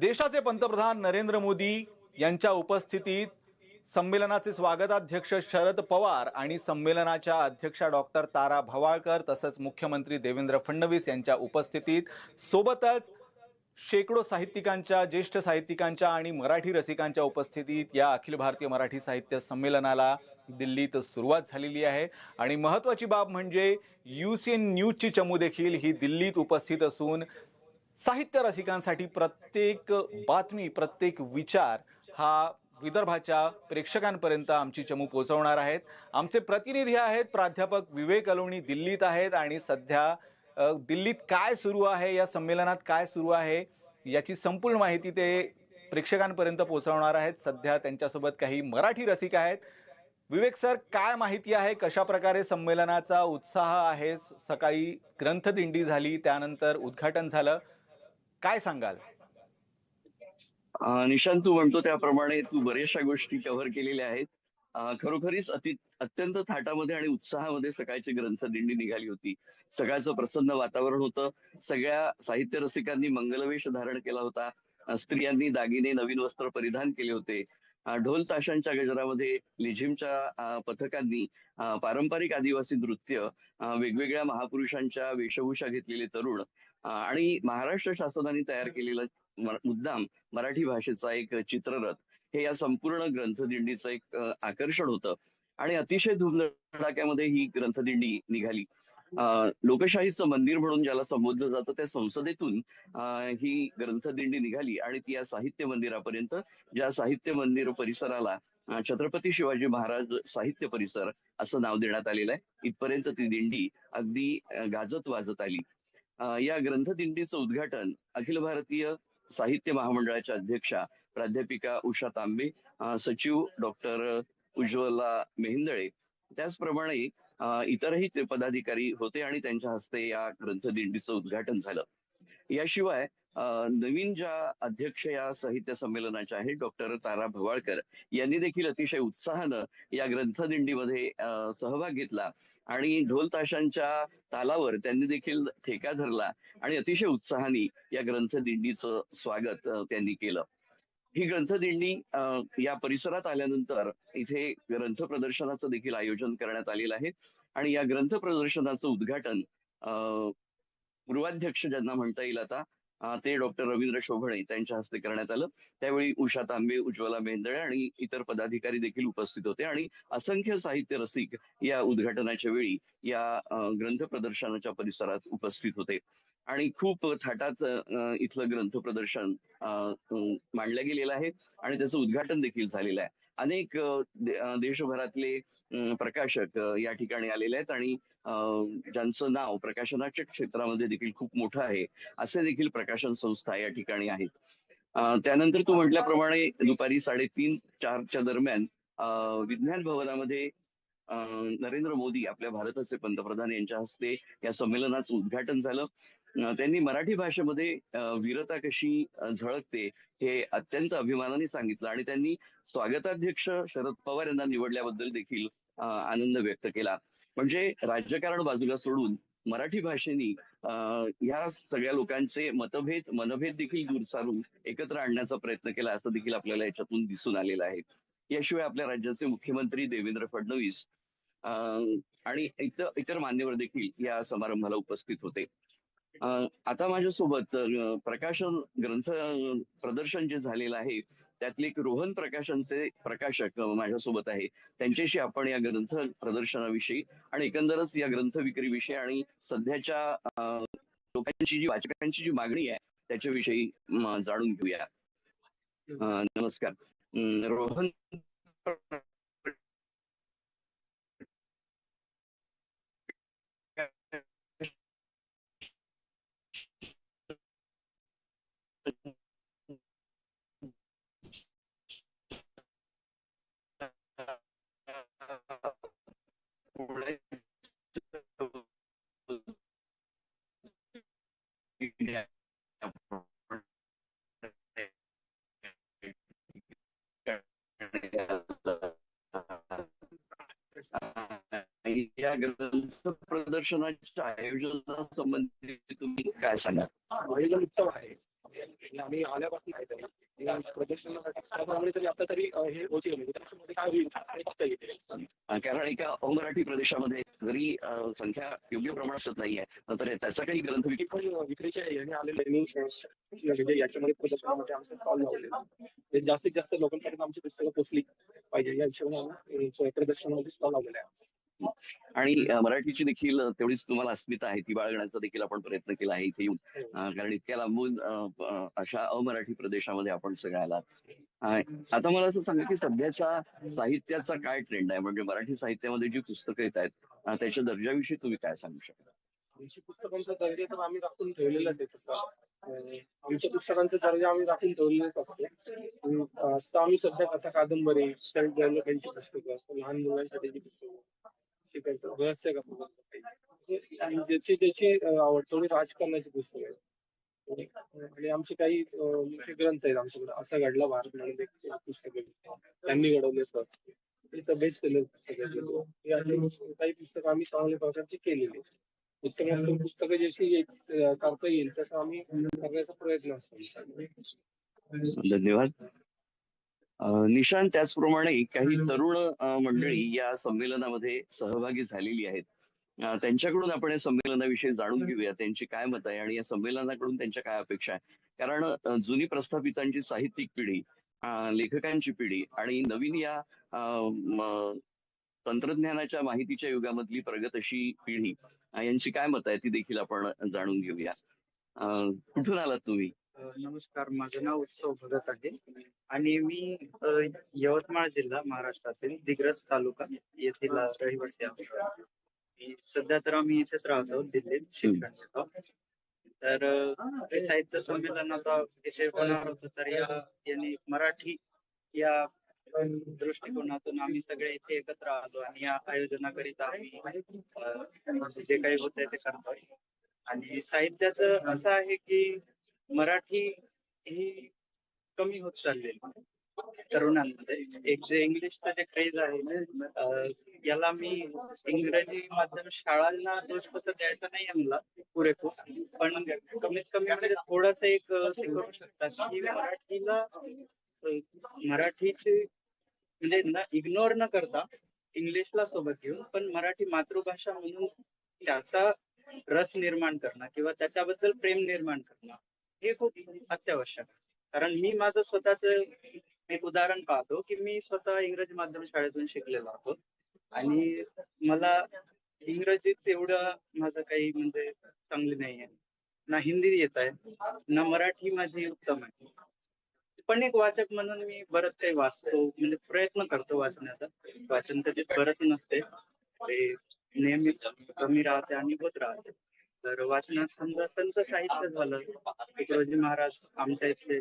देशाचे पंतप्रधान नरेंद्र मोदी यांच्या उपस्थितीत संमेलनाचे स्वागताध्यक्ष शरद पवार आणि संमेलनाच्या अध्यक्षा डॉक्टर तारा भवाळकर तसंच मुख्यमंत्री देवेंद्र फडणवीस यांच्या उपस्थितीत सोबतच शेकडो साहित्यिकांच्या ज्येष्ठ साहित्यिकांच्या आणि मराठी रसिकांच्या उपस्थितीत या अखिल भारतीय मराठी साहित्य संमेलनाला दिल्लीत सुरुवात झालेली आहे. आणि महत्त्वाची बाब म्हणजे यू सी एन न्यूजची चमू देखील ही दिल्लीत उपस्थित असून साहित्य रसिकांसाठी प्रत्येक बातमी प्रत्येक विचार हा विदर्भाच्या प्रेक्षकांपर्यंत आमची चमू पोहोचवणार आहेत. आमचे प्रतिनिधी आहेत प्राध्यापक विवेक अलोणी दिल्लीत आहेत आणि सध्या दिल्लीत काय सुरू आहे या संमेलनात काय सुरू आहे याची संपूर्ण माहिती ते प्रेक्षकांपर्यंत पोहोचवणार आहेत. सध्या त्यांच्यासोबत काही मराठी रसिक आहेत. विवेक सर काय माहिती आहे कशा प्रकारे संमेलनाचा उत्साह आहे? सकाळी ग्रंथदिंडी झाली त्यानंतर उद्घाटन झालं. काय सांगाल? निशांत तू म्हणतो त्याप्रमाणे तू बऱ्याचशा गोष्टी कव्हर केलेल्या आहेत. खरोखरीच अति अत्यंत थाटामध्ये आणि उत्साहामध्ये सकाळची ग्रंथदिंडी निघाली होती. सकाळचं प्रसन्न वातावरण होतं. सगळ्या साहित्य रसिकांनी मंगलवेश धारण केला होता. स्त्रियांनी दागिने नवीन वस्त्र परिधान केले होते. ढोल ताशांच्या गजरामध्ये लिझिमच्या पथकांनी पारंपरिक आदिवासी नृत्य वेगवेगळ्या महापुरुषांच्या वेशभूषा घेतलेले तरुण आणि महाराष्ट्र शासनाने तयार केलेलं मुद्दाम मराठी भाषेचा एक चित्ररथ हे या संपूर्ण ग्रंथदिंडीचं एक आकर्षण होतं. आणि अतिशय धुमधडाक्यामध्ये ही ग्रंथदिंडी निघाली. लोकशाहीचं मंदिर म्हणून ज्याला संबोधलं जातं त्या संसदेतून ही ग्रंथदिंडी निघाली आणि ती या साहित्य मंदिरापर्यंत ज्या साहित्य मंदिर परिसराला छत्रपती शिवाजी महाराज साहित्य परिसर असं नाव देण्यात आलेलं आहे. इथपर्यंत ती दिंडी अगदी गाजत वाजत आली. या ग्रंथदिंडीचं उद्घाटन अखिल भारतीय साहित्य महामंडळाच्या अध्यक्षा प्राध्यापिका उषा तांबे सचिव डॉक्टर उज्ज्वला मेहिंदळे त्याचप्रमाणे इतरही ते पदाधिकारी होते आणि त्यांच्या हस्ते या ग्रंथदिंडीचं उद्घाटन झालं. याशिवाय नवीन ज्या अध्यक्ष या साहित्य संमेलनाच्या आहेत डॉक्टर तारा भवाळकर यांनी देखील अतिशय उत्साहानं या ग्रंथदिंडीमध्ये सहभाग घेतला आणि ढोल ताशांच्या तालावर त्यांनी देखील ठेका धरला आणि अतिशय उत्साहाने या ग्रंथदिंडीचं स्वागत त्यांनी केलं. ही ग्रंथदिंडी अ, या परिसरात आल्यानंतर इथे ग्रंथ प्रदर्शनाचं देखील आयोजन करण्यात आलेलं आहे. आणि या ग्रंथ प्रदर्शनाचं उद्घाटन अ, गृहाध्यक्ष ज्यांना म्हणता येईल आता ते डॉक्टर रवींद्र शोभणे त्यांच्या हस्ते करण्यात आलं. त्यावेळी उषा तांबे उज्ज्वला मेंदळे आणि इतर पदाधिकारी देखील उपस्थित होते. आणि असंख्य साहित्य रसिक या उद्घाटनाच्या वेळी या ग्रंथ प्रदर्शनाच्या परिसरात उपस्थित होते. आणि खूप थाटात इथलं ग्रंथ प्रदर्शन मांडलं गेलेलं आहे. आणि त्याचं उद्घाटन देखील झालेलं आहे. अनेक देशभरातले प्रकाशक या ठिकाणी आलेले आहेत आणि ज्यांचं नाव प्रकाशनाच्या क्षेत्रामध्ये देखील खूप मोठं आहे असे देखील प्रकाशन संस्था या ठिकाणी आहेत. त्यानंतर तू म्हटल्याप्रमाणे दुपारी साडेतीन चारच्या दरम्यान विज्ञान भवनामध्ये नरेंद्र मोदी आपल्या भारताचे पंतप्रधान यांच्या हस्ते या संमेलनाचं उद्घाटन झालं. त्यांनी मराठी भाषेमध्ये वीरता कशी झळकते हे अत्यंत अभिमानाने सांगितलं आणि त्यांनी स्वागताध्यक्ष शरद पवार यांना निवडल्याबद्दल देखील आनंद व्यक्त केला. म्हणजे राजकारण बाजूला सोडून मराठी भाषेनी ह्या या सगळ्या लोकांचे मतभेद मनभेद देखील दूर सारून एकत्र आणण्याचा प्रयत्न केला असं देखील आपल्याला याच्यातून दिसून आलेलं आहे. याशिवाय आपल्या राज्याचे मुख्यमंत्री देवेंद्र फडणवीस आणि इतर इतर मान्यवर देखील या समारंभाला उपस्थित होते. आता माझ्यासोबत प्रकाशन ग्रंथ प्रदर्शन जे झालेलं आहे त्यातले एक रोहन प्रकाशनचे प्रकाशक माझ्यासोबत आहे. त्यांच्याशी आपण या ग्रंथ प्रदर्शनाविषयी आणि एकंदरच या ग्रंथ विक्रीविषयी आणि सध्याच्या लोकांची जी वाचकांची जी मागणी आहे त्याच्याविषयी जाणून घेऊया. नमस्कार. रोहन पुढे आणि या ग्रंथ प्रदर्शनाच्या आयोजनासंबंधी तुम्ही काय सांगाल हा, महिला उत्सव आहे आम्ही आल्यापासून आहे तरी या प्रदर्शनासाठी तरी हे म्हणजे काय होईल बघता येईल अं, कारण एका अमराठी प्रदेशामध्ये जरी संख्या योग्य प्रमाणात नाहीये तर त्याचा काही ग्रंथ विक्री पण विक्रीच्या याने आलेले मी म्हणजे याच्यामध्ये प्रदर्शनामध्ये आमचा स्टॉल लावलेला. ते जास्तीत जास्त लोकांपर्यंत आमची पुस्तकं पोहोचली पाहिजे. या हिशोबाने प्रदर्शनामध्ये स्टॉल लावलेला आहे आणि मराठीची देखील तेवढीच तुम्हाला अस्मिता आहे. ती बाळगण्याचा देखील आपण प्रयत्न केला आहे इथे येऊन. अं, कारण इतक्या लांबून अशा अमराठी प्रदेशामध्ये आपण सगळे आलात. आता मला असं सांगा की सध्याच्या साहित्याचा काय ट्रेंड आहे? म्हणजे मराठी साहित्यामध्ये जी पुस्तकं येत आहेत त्याच्या दर्जाविषयी तुम्ही काय सांगू शकता आमची पुस्तकांचा दर्जा तर आम्ही राखून ठेवलेलाच आहे तसा. आमच्या पुस्तकांचा दर्जा आम्ही राखून ठेवलेलाच असतो. आम्ही सध्या कथा कादंबरी पुस्तकं लहान पुस्तकं. शिकायचं. रहस्य कथा आणि ज्याची ज्याची आवड थोडी राजकारणाची पुस्तक आहे आणि आमचे काही ग्रंथ आहेत आमच्याकडे. असा घडला भारत म्हणून एक पुस्तक त्यांनी घडवले असं बेस्ट सेलर पुस्तक आहे काही पुस्तकं आम्ही चांगल्या प्रकारची केलेली उत्तम उत्तम पुस्तकं जशी करता येईल तसं आम्ही करण्याचा प्रयत्न असतो. धन्यवाद. निशांत त्याचप्रमाणे काही तरुण मंडळी या संमेलनामध्ये सहभागी झालेली आहेत. त्यांच्याकडून आपण या संमेलनाविषयी जाणून घेऊया त्यांची काय मत आहे आणि या संमेलनाकडून त्यांच्या काय अपेक्षा आहे. कारण जुनी प्रस्थापितांची साहित्यिक पिढी लेखकांची पिढी आणि नवीन या तंत्रज्ञानाच्या माहितीच्या युगामधली प्रगत अशी पिढी यांची काय मत आहे ती देखील आपण जाणून घेऊया. कुठून आलात तुम्ही? नमस्कार. माझं नाव उत्सव भगत आहे. आणि मी यवतमाळ जिल्हा महाराष्ट्रातील दिग्रस तालुका येथील रहिवासी आहे सध्या तर आम्ही इथेच राहतो दिल्लीत शिक्षण घेतो. तर अ, हे साहित्य संमेलनाचा विषय होणार होता तर या यांनी मराठी या दृष्टिकोनातून आम्ही सगळे इथे एकत्र आलो आणि या आयोजनाकरिता आम्ही जे काही होतंय ते करतोय. आणि साहित्याचं असं आहे की मराठी ही कमी होत चाललेली तरुणांमध्ये. एक जे इंग्लिशचं जे क्रेज आहे याला मी इंग्रजी माध्यम शाळांना दोष कसं द्यायचा नाही मला पुरेपूर. पण कमीत कमी म्हणजे थोडस एक करू शकतात की मराठीला मराठीची म्हणजे न इग्नोर न करता इंग्लिशला सोबत घेऊन पण मराठी मातृभाषा म्हणून त्याचा रस निर्माण करणं किंवा त्याच्याबद्दल प्रेम निर्माण करणं हे खूप अत्यावश्यक आहे. कारण मी माझं स्वतःच एक उदाहरण पाहतो की मी स्वतः इंग्रजी माध्यम शाळेतून शिकलेलो होतो. आणि मला इंग्रजीत तेवढं माझं काही म्हणजे चांगली नाही आहे ना हिंदी येत आहे ना मराठी माझी उत्तम आहे. पण एक वाचक म्हणून मी बरंच काही वाचतो म्हणजे प्रयत्न करतो वाचण्याचा. वाचन कधीच बरंच नसते. ते नेहमीच कमी राहते आणि होत राहते. तर वाचनात समजा संत साहित्य झालं तुकडोजी महाराज आमच्या इथले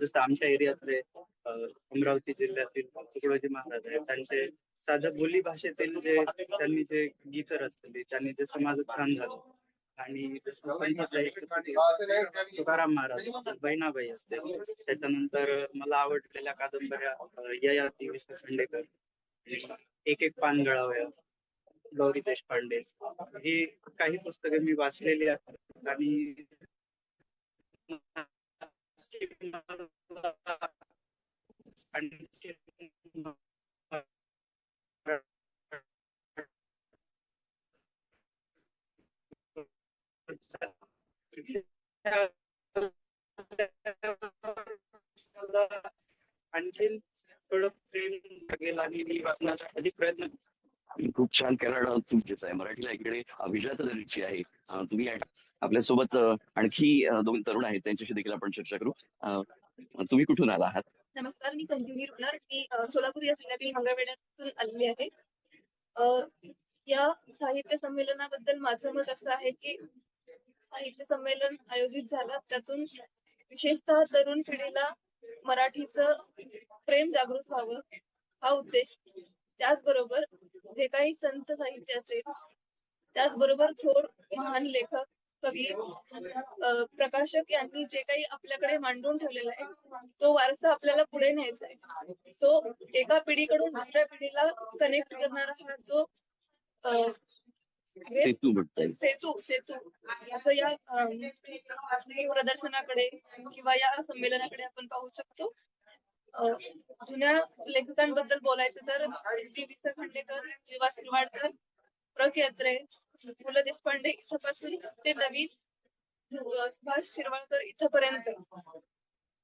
जसं आमच्या एरियातले अमरावती जिल्ह्यातील तुकडोजी महाराज आहेत. त्यांचे साध्या बोली भाषेतील जे त्यांनी जे गीत रचली त्यांनी जे समाजोत्थान झालं. आणि तुकाराम महाराज बहिणाबाई असते. त्याच्यानंतर मला आवडलेल्या कादंबऱ्या ययाती विष्णू खंडेकर एक एक पान गळावया. गौरी देशपांडे. ही काही पुस्तके मी वाचलेली आहेत आणि आणखीन थोडं प्रेम लागेल आणि मी वाचण्याचा अधिक खूप छान कारण तुमचेच आहे मराठीला इकडे अभिजात दर्जाची आहे. तुम्ही आपल्यासोबत आणखी दोन तरुण आहेत. त्यांच्याशी देखील आपण चर्चा करू. तुम्ही कुठून आला आहात? नमस्कार मी संजीवनी रुणार मी सोलापूर या जिल्ह्यातील मंगळवेड्यातून आलेली आहे. या साहित्य संमेलनाबद्दल माझं मत असं आहे की साहित्य संमेलन आयोजित झालं. त्यातून विशेषतः तरुण पिढीला मराठीचं प्रेम जागृत व्हावं हा उद्देश. त्याचबरोबर जे काही संत साहित्य असेल त्याचबरोबर थोर महान लेखक कवी प्रकाशक यांनी जे काही आपल्याकडे मांडून ठेवलेलं आहे तो वारसा आपल्याला पुढे न्यायचा आहे. सो एका पिढीकडून दुसऱ्या पिढीला कनेक्ट करणारा हा जो सेतू सेतू सेतू असं या प्रदर्शनाकडे किंवा या संमेलनाकडे आपण पाहू शकतो. जुन्या लेखकांबद्दल बोलायचं तर डी वि स खांडेकर विवा शिरवाडकर प्र केत्रे पु ल देशपांडे इथपासून ते नवीन सुभाष शिरवाडकर इथपर्यंत.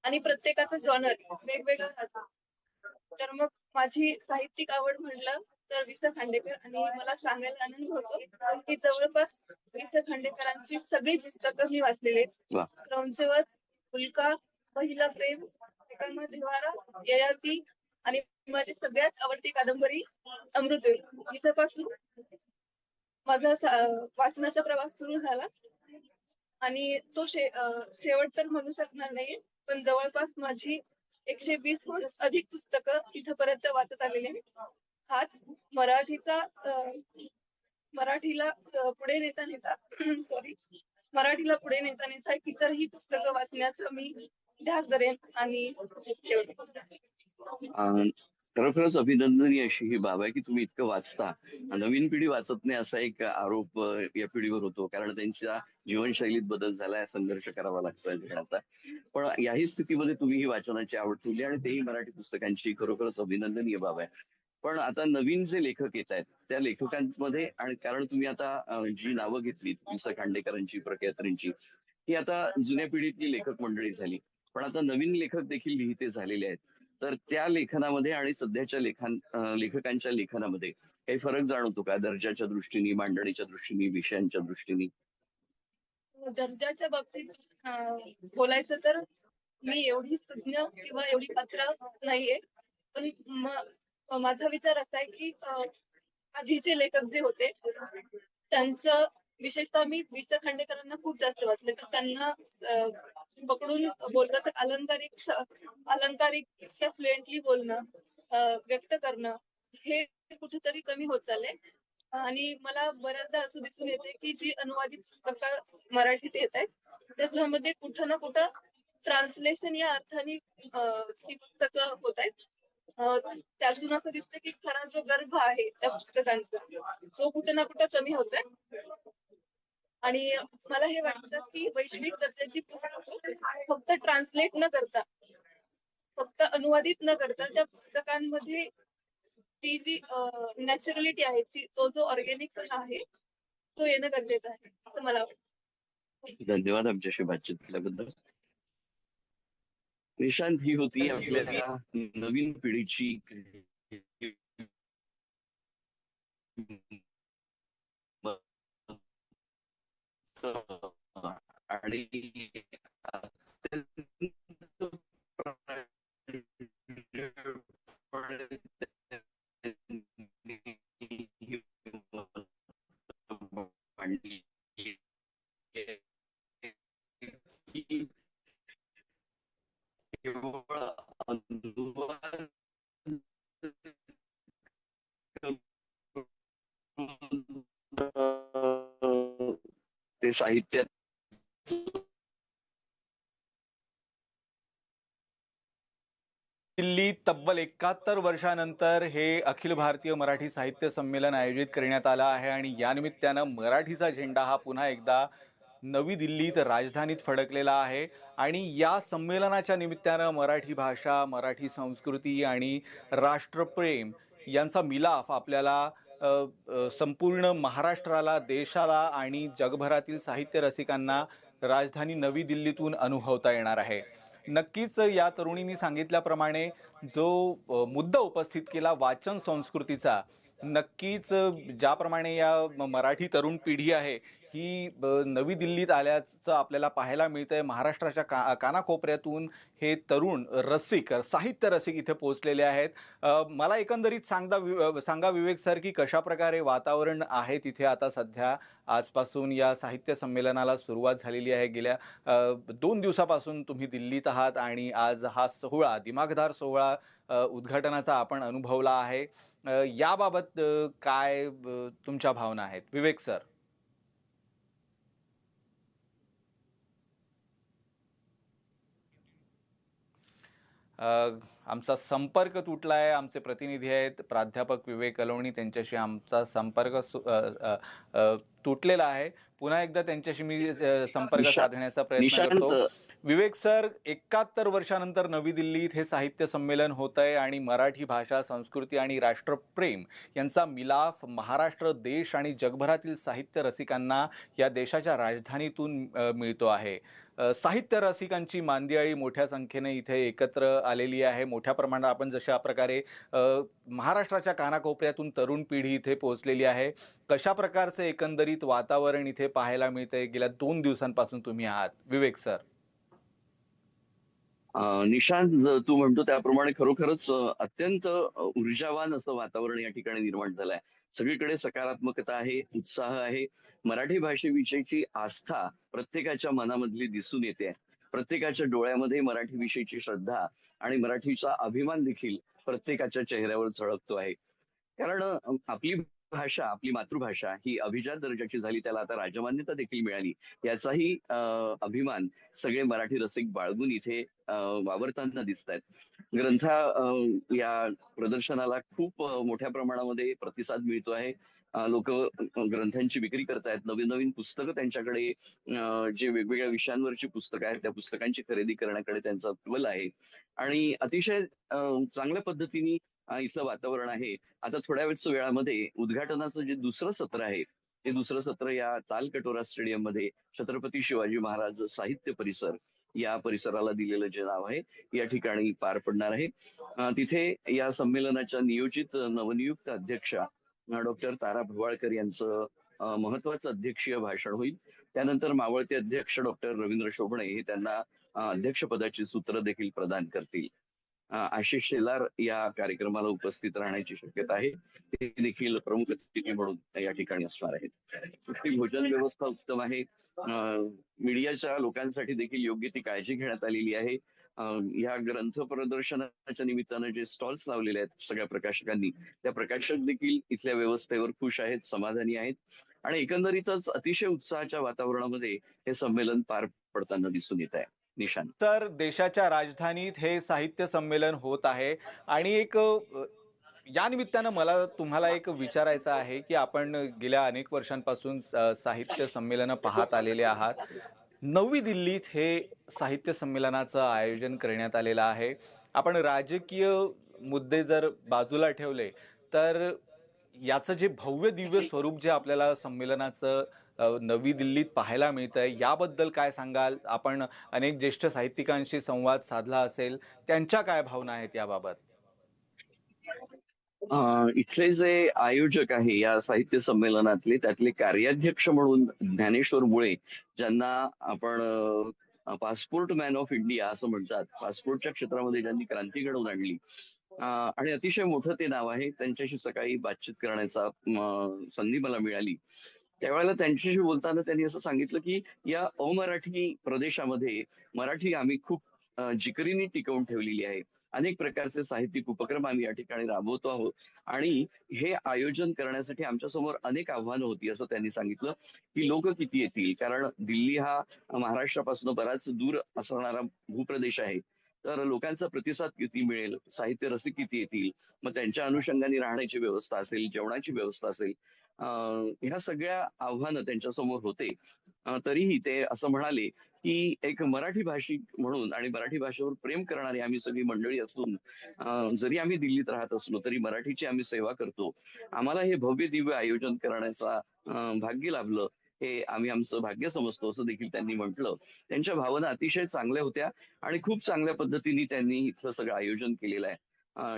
आणि प्रत्येकाचं जॉनर वेगवेगळं तर मग माझी साहित्यिक आवड म्हणलं तर वि स खांडेकर आणि मला सांगायला आनंद होतो की जवळपास वि स खांडेकरांची सगळी पुस्तकं मी वाचलेली. आहेत. क्रौंचवत उल्का पहिला प्रेम एकांमा जिव्हारा ययाती आणि माझी सगळ्यात आवडती कादंबरी अमृत इथपासून माझा वाचनाचा प्रवास सुरू झाला. आणि तो शे शेवट तर म्हणू शकणार नाही पण जवळपास माझी एकशे वीस हून अधिक पुस्तकं इथपर्यंत वाचत आलेली आहेत हाच मराठीचा मराठीला पुढे नेता नेता सॉरी मराठीला पुढे नेता नेता इतरही पुस्तकं वाचण्याचं मी ध्यास धरेन आणि खरोखरच अभिनंदनीय अशी ही बाब आहे की तुम्ही इतकं वाचता. नवीन पिढी वाचत नाही असा एक आरोप या पिढीवर होतो. कारण त्यांच्या जीवनशैलीत बदल झालाय संघर्ष करावा लागतोय जगण्याचा पण याही स्थितीमध्ये तुम्ही ही वाचनाची आवड ठेवली आणि तेही मराठी पुस्तकांची खरोखरच अभिनंदनीय बाब आहे. पण आता नवीन जे लेखक येत आहेत त्या लेखकांमध्ये आणि कारण तुम्ही आता जी नावं घेतली तुमचं खांडेकरांची प्रख्यातरींची ही आता जुन्या पिढीतली लेखक मंडळी झाली. पण आता नवीन लेखक देखील लिहिते झालेले आहेत. तर त्या लेखनामध्ये आणि सध्याच्या लेखन लेखकांच्या लेखनामध्ये काही फरक जाणवतो का? दर्जाच्या दृष्टीने मांडणीच्या दृष्टीने विषयांच्या दृष्टीने? दर्जाच्या बाबतीत बोलायचं तर मी एवढी सुज्ञ किंवा एवढी पात्र नाहीये. पण माझा विचार असा आहे की आधीचे लेखक जे होते त्यांचं विशेषतः मी वि स खांडेकरांना खूप जास्त वाचले. तर त्यांना पकडून बोललं तर अलंकारिक अलंकारिक फ्लुएंटली बोलणं व्यक्त करणं हे कुठेतरी कमी होत चाललंय. आणि मला बऱ्याचदा असं दिसून येते की जी अनुवादित पुस्तकं मराठीत येत आहेत त्याच्यामध्ये कुठं ना कुठं ट्रान्सलेशन या अर्थाने ती पुस्तकं होत आहेत त्यातून असं दिसतं की खरा जो गर्भ आहे त्या पुस्तकांचा तो कुठं ना कुठं कमी होतोय. आणि मला हे वाटतं की वैश्विक दर्जाची पुस्तकं फक्त ट्रान्सलेट न करता फक्त अनुवादित न करता त्या पुस्तकांमध्ये ती जी नॅचरलिटी आहे ती तो जो ऑर्गॅनिक आहे तो येणं गरजेचं आहे असं मला वाटतं. धन्यवाद आमच्याशी बातचीत केल्याबद्दल निशांत ही होती आपल्या नवीन पिढीची. आणि केवळ अनुवाद करून, ते साहित्य. दिल्लीत तब्बल एकाहत्तर वर्षानंतर हे अखिल भारतीय मराठी साहित्य संमेलन आयोजित करण्यात आलं आहे आणि या निमित्तानं मराठीचा झेंडा हा पुन्हा एकदा नवी दिल्लीत राजधानीत फडकलेला आहे. आणि या संमेलनाच्या निमित्तानं मराठी भाषा मराठी संस्कृती आणि राष्ट्रप्रेम यांचा मिलाफ आपल्याला संपूर्ण महाराष्ट्राला देशाला आणि जगभरातील साहित्य रसिकांना राजधानी नवी दिल्लीतून अनुभवता येणार आहे. नक्कीच या तरुणींनी सांगितल्याप्रमाणे जो मुद्दा उपस्थित केला वाचन संस्कृतीचा नक्कीच ज्याप्रमाणे या म- मराठी तरुण पिढी आहे ही नवी दिल्लीत आल्याचं आपल्याला पाहायला मिळतंय. महाराष्ट्राच्या का कानाकोपऱ्यातून हे तरुण रसिक साहित्य रसिक इथे पोहोचलेले आहेत. मला एकंदरीत सांगता वि- सांगा विवेक सर की कशा प्रकारे वातावरण आहे तिथे आता सध्या? आजपासून या साहित्य संमेलनाला सुरुवात झालेली आहे. गेल्या दोन दिवसापासून तुम्ही दिल्लीत आहात आणि आज हा सोहळा दिमागदार सोहळा उद्घाटनाचा आपण अनुभवला आहे. याबाबत काय तुमच्या भावना आहेत? विवेक सर. आमचा संपर्क तुटला आहे आमचे प्रतिनिधी आहेत प्राध्यापक विवेक अलोणी त्यांच्याशी आमचा संपर्क तुटलेला आहे. पुन्हा एकदा त्यांच्याशी मी संपर्क साधण्याचा प्रयत्न करतो. विवेक सर एकाहत्तर वर्षानंतर नवी दिल्लीत हे साहित्य संमेलन होत आहे आणि मराठी भाषा संस्कृती आणि राष्ट्रप्रेम यांचा मिलाफ महाराष्ट्र देश आणि जगभरातील साहित्य रसिकांना या देशाच्या राजधानीतून मिळतो आहे. साहित्य रसिकांची मांदियाळी मोठ्या संख्येने इथे एकत्र आलेली आहे. मोठ्या प्रमाणात आपण जशा प्रकारे महाराष्ट्राच्या कानाकोपऱ्यातून तरुण पिढी इथे पोहोचलेली आहे. कशा प्रकारचं एकंदरीत वातावरण इथे पाहायला मिळते गेल्या दोन दिवसांपासून तुम्ही आहात. विवेक सर. निशांत तू म्हणतो त्याप्रमाणे खरोखरच अत्यंत ऊर्जावान असं वातावरण या ठिकाणी निर्माण झालंय. सगळीकडे सकारात्मकता आहे उत्साह आहे. मराठी भाषेविषयीची आस्था प्रत्येकाच्या मनामधली दिसून येते. प्रत्येकाच्या डोळ्यामध्ये मराठी विषयीची श्रद्धा आणि मराठीचा अभिमान देखील प्रत्येकाच्या चेहऱ्यावर झळकतो आहे. कारण आपली भाषा आपली मातृभाषा ही अभिजात दर्जाची झाली त्याला आता राजमान्यता देखील मिळाली. याचाही अभिमान सगळे मराठी रसिक बाळगून इथे वावरताना दिसत आहेत ग्रंथा या प्रदर्शनाला खूप मोठ्या प्रमाणामध्ये प्रतिसाद मिळतो आहे. लोक ग्रंथांची विक्री करतायत. नवीन नवीन पुस्तकं त्यांच्याकडे जे वेगवेगळ्या विषयांवरची पुस्तकं आहेत त्या पुस्तकांची खरेदी करण्याकडे त्यांचा कल आहे. आणि अतिशय चांगल्या पद्धतीने इथलं वातावरण आहे. आता थोड्या वेळच वेळामध्ये उद्घाटनाचं जे दुसरं सत्र आहे ते दुसरं सत्र या तालकटोरा स्टेडियममध्ये छत्रपती शिवाजी महाराज साहित्य परिसर या परिसराला दिलेलं जे नाव आहे या ठिकाणी पार पडणार आहे. तिथे या संमेलनाच्या नियोजित नवनियुक्त अध्यक्षा डॉक्टर तारा भवाळकर यांचं महत्वाचं अध्यक्षीय भाषण होईल. त्यानंतर मावळते अध्यक्ष डॉक्टर रवींद्र शोभणे हे त्यांना अध्यक्षपदाची सूत्र देखील प्रदान करतील. आशिष शेलार या कार्यक्रमाला उपस्थित राहण्याची शक्यता आहे. ते देखील प्रमुख अतिथी म्हणून या ठिकाणी असणार आहेत. भोजन व्यवस्था उत्तम आहे. मीडियाच्या लोकांसाठी देखील योग्य ती काळजी घेण्यात आलेली आहे. या ग्रंथ प्रदर्शनाच्या निमित्तानं जे स्टॉल्स लावलेले आहेत सगळ्या प्रकाशकांनी त्या प्रकाशक देखील इथल्या व्यवस्थेवर खुश आहेत समाधानी आहेत. आणि एकंदरीतच अतिशय उत्साहाच्या वातावरणामध्ये हे संमेलन पार पडताना दिसून येत आहे. निशान तर देशाच्या राजधानीत हे साहित्य संमेलन होत आहे. आणि एक या निमित्तानं मला तुम्हाला एक विचारायचं आहे की आपण गेल्या अनेक वर्षांपासून साहित्य संमेलनं पाहत आलेले आहात. नवी दिल्लीत हे साहित्य संमेलनाचं आयोजन करण्यात आलेलं आहे. आपण राजकीय मुद्दे जर बाजूला ठेवले तर याचं जे भव्य दिव्य स्वरूप जे आपल्याला संमेलनाचं नवी दिल्लीत पाहायला मिळतंय याबद्दल काय सांगाल? आपण अनेक ज्येष्ठ साहित्यिकांशी संवाद साधला असेल त्यांच्या काय भावना आहेत याबाबत? अं, इथले जे आयोजक आहे या साहित्य संमेलनातले त्यातले कार्याध्यक्ष म्हणून ज्ञानेश्वर मुळे ज्यांना आपण पासपोर्ट मॅन ऑफ इंडिया असं म्हणतात. पासपोर्टच्या क्षेत्रामध्ये ज्यांनी क्रांती घडवून आणली आणि अतिशय मोठं ते नाव आहे. त्यांच्याशी सकाळी बातचीत करण्याचा संधी मला मिळाली. त्यावेळेला त्यांच्याशी बोलताना त्यांनी असं सांगितलं की या अमराठी प्रदेशामध्ये मराठी आम्ही खूप जिकरीने टिकवून ठेवलेली आहे. अनेक प्रकारचे साहित्यिक उपक्रम आम्ही या ठिकाणी राबवतो आहोत. आणि हे आयोजन करण्यासाठी आमच्यासमोर अनेक आव्हानं होती असं त्यांनी सांगितलं. की लोक किती येतील? कारण दिल्ली हा महाराष्ट्रापासून बराच दूर असणारा भूप्रदेश आहे. तर लोकांचा प्रतिसाद किती मिळेल? साहित्य रसिक किती येतील? मग त्यांच्या अनुषंगाने राहण्याची व्यवस्था असेल जेवणाची व्यवस्था असेल अं, ह्या सगळ्या आव्हानं त्यांच्यासमोर होते. तरीही ते असं म्हणाले की एक मराठी भाषिक म्हणून आणि मराठी भाषेवर प्रेम करणारी आम्ही सगळी मंडळी असून जरी आम्ही दिल्लीत राहत असलो तरी मराठीची आम्ही सेवा करतो. आम्हाला हे भव्य दिव्य आयोजन करण्याचा भाग्य लाभलं. हे आम्ही आमचं भाग्य समजतो असं देखील त्यांनी म्हटलं. त्यांच्या भावना अतिशय चांगल्या होत्या आणि खूप चांगल्या पद्धतीने त्यांनी इथलं सगळं आयोजन केलेलं आहे.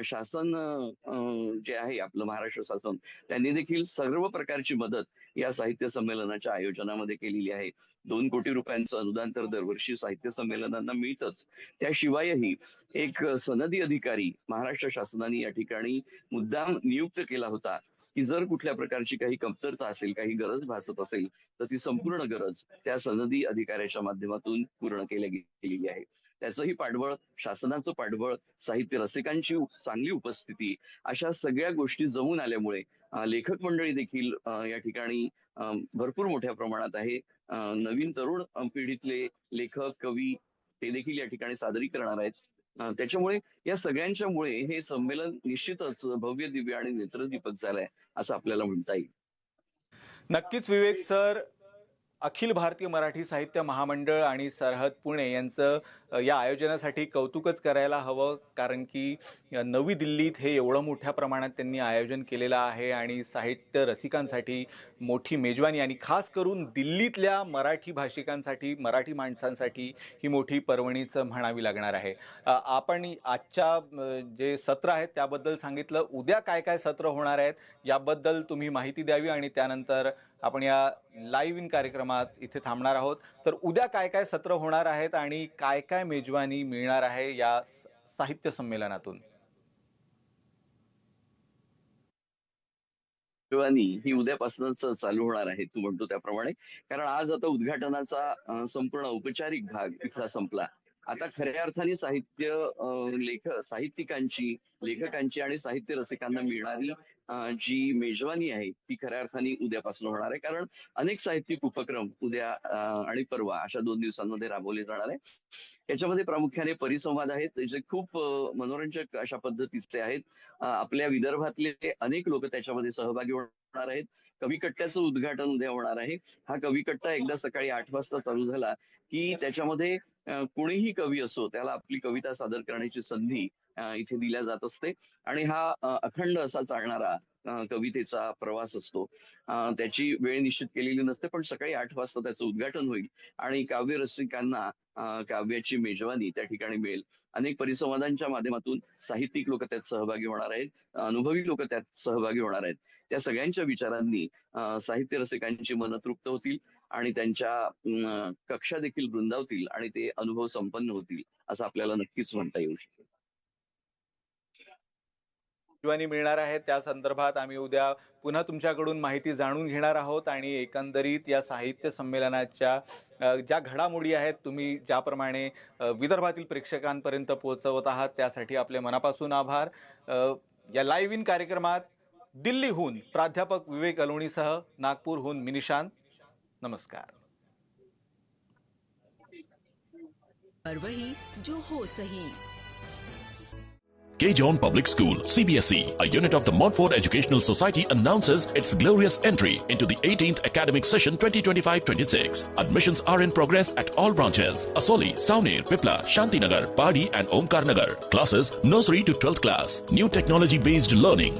शासन अं, जे आहे आपलं महाराष्ट्र शासन त्यांनी देखील सर्व प्रकारची मदत या साहित्य संमेलनाच्या आयोजनामध्ये केलेली आहे. दोन कोटी रुपयांचं अनुदान तर दरवर्षी साहित्य संमेलनांना मिळतच. त्याशिवायही एक सनदी अधिकारी महाराष्ट्र शासनाने या ठिकाणी मुद्दाम नियुक्त केला होता. की जर कुठल्या प्रकारची काही कमतरता असेल काही गरज भासत असेल तर ती संपूर्ण गरज त्या सनदी अधिकाऱ्याच्या माध्यमातून पूर्ण केल्या गेलेली आहे. त्याचंही पाठबळ शासनाचं पाठबळ साहित्य रसिकांची चांगली उपस्थिती अशा सगळ्या गोष्टी जमून आल्यामुळे लेखक मंडळी देखील या ठिकाणी भरपूर मोठ्या प्रमाणात आहे. नवीन तरुण पिढीतले लेखक कवी ते देखील या ठिकाणी सादरी करणार आहेत. त्याच्यामुळे या सगळ्यांच्यामुळे हे संमेलन निश्चितच भव्य दिव्य आणि नेत्रदीपक झालंय असं आपल्याला म्हणता येईल. नक्कीच विवेक सर अखिल भारतीय मराठी साहित्य महामंडळ आणि सरहद पुणे यांचं या आयोजनासाठी कौतुकच करायला हवं कारण की नवी दिल्लीत हे एवढं मोठ्या प्रमाणात त्यांनी आयोजन केलेलं आहे आणि साहित्य रसिकांसाठी मोठी मेजवानी आणि खास करून दिल्लीतल्या मराठी भाषिकांसाठी मराठी माणसांसाठी ही मोठी पर्वणीच म्हणावी लागणार आहे. आपण आजच्या जे सत्र आहेत त्याबद्दल सांगितलं. उद्या काय काय सत्र होणार आहेत याबद्दल तुम्ही माहिती द्यावी आणि त्यानंतर आपण या लाईव्ह इन कार्यक्रमात इथे थांबणार आहोत. तर उद्या काय काय सत्र होणार आहेत आणि काय काय मेजवानी मिळणार आहे या साहित्य संमेलनातून? मेजवानी ही उद्यापासूनच चालू होणार आहे तू म्हणतो त्याप्रमाणे. कारण आज आता उद्घाटनाचा संपूर्ण औपचारिक भाग इथला संपला. आता खऱ्या अर्थाने साहित्य लेख साहित्यिकांची लेखकांची आणि साहित्य रसिकांना मिळणारी जी मेजवानी आहे ती खऱ्या अर्थाने उद्यापासून होणार आहे. कारण अनेक साहित्यिक उपक्रम उद्या आणि परवा अशा दोन दिवसांमध्ये राबवले जाणार आहे याच्यामध्ये प्रामुख्याने परिसंवाद आहेत. जे खूप मनोरंजक अशा पद्धतीचे आहेत. आपल्या विदर्भातले अनेक लोक त्याच्यामध्ये सहभागी होणार आहेत. कविकट्ट्याचं उद्घाटन उद्या होणार आहे. हा कविकट्टा एकदा सकाळी आठ वाजता चालू झाला की त्याच्यामध्ये कुणीही कवी असो त्याला आपली कविता सादर करण्याची संधी इथे दिल्या जात असते. आणि हा अखंड असा चालणारा कवितेचा प्रवास असतो. त्याची वेळ निश्चित केलेली नसते पण सकाळी आठ वाजता त्याचं उद्घाटन होईल आणि काव्य रसिकांना काव्याची मेजवानी त्या ठिकाणी मिळेल. अनेक परिसंवादांच्या माध्यमातून साहित्यिक लोक त्यात सहभागी होणार आहेत. अनुभवी लोक त्यात सहभागी होणार आहेत. त्या सगळ्यांच्या विचारांनी साहित्य रसिकांची मन तृप्त होतील आणि त्यांच्या कक्षा देखील वृंदावतील आणि ते अनुभव संपन्न होतील असं आपल्याला नक्कीच म्हणता येऊ शकेल. मिळणार आहे. त्या संदर्भात आम्ही उद्या पुन्हा तुमच्याकडून माहिती जाणून घेणार आहोत आणि एकंदरीत या साहित्य संमेलनाच्या ज्या घडामोडी आहेत तुम्ही ज्याप्रमाणे विदर्भातील प्रेक्षकांपर्यंत पोहोचवत आहात त्यासाठी आपले मनापासून आभार. या लाईव्ह इन कार्यक्रमात दिल्लीहून प्राध्यापक विवेक अलोणीसह नागपूरहून मिनिशांत नमस्कार पर वही जो हो सही K. John Public School, CBSE, a unit of the Montfort Educational Society, announces its glorious entry into the 18th academic session 2025-26. Admissions are in progress at all branches: Asoli, Saunir, Pipla, Shantinagar, Padi, and Omkar Nagar. Classes nursery to 12th class. New technology-based learning.